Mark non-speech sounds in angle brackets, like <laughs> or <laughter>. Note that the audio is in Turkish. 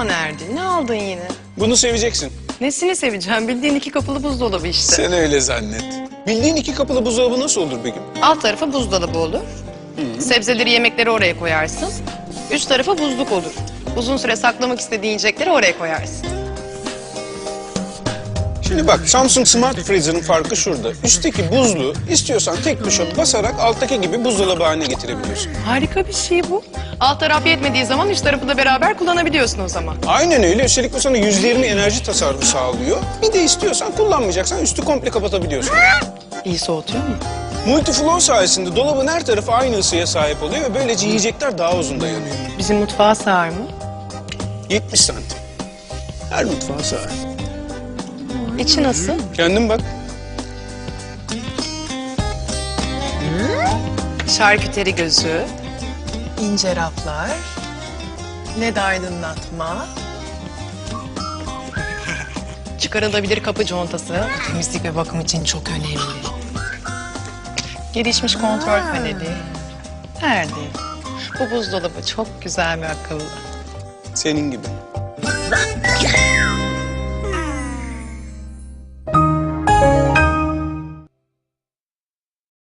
Aman Erdi ne aldın yine? Bunu seveceksin. Nesini seveceğim bildiğin iki kapılı buzdolabı işte. Sen öyle zannet. Bildiğin iki kapılı buzdolabı nasıl olur Begüm? Alt tarafı buzdolabı olur. Sebzeleri yemekleri oraya koyarsın. Üst tarafı buzluk olur. Uzun süre saklamak istediğin yiyecekleri oraya koyarsın. Şimdi bak Samsung Smart Freezer'ın farkı şurada. Üstteki buzlu istiyorsan tek tuşa basarak alttaki gibi buzdolabı haline getirebiliyorsun. Harika bir şey bu. Alt taraf yetmediği zaman üst tarafı da beraber kullanabiliyorsun o zaman. Aynen öyle. Üstelik bu sana %20 enerji tasarrufu sağlıyor. Bir de istiyorsan kullanmayacaksan üstü komple kapatabiliyorsun. İyi soğutuyor mu? Multiflow sayesinde dolabın her tarafı aynı ısıya sahip oluyor ve böylece yiyecekler daha uzun dayanıyor. Bizim mutfağa sığar mı? 70 santim. Her mutfağa sığar. İçi nasıl? Kendin bak. Şarküteri gözü, ince raflar, led aydınlatma, <laughs> çıkarılabilir kapı contası, temizlik ve bakım için çok önemli. Gelişmiş kontrol paneli. Nerede? Bu buzdolabı çok güzel ve akıllı. Senin gibi.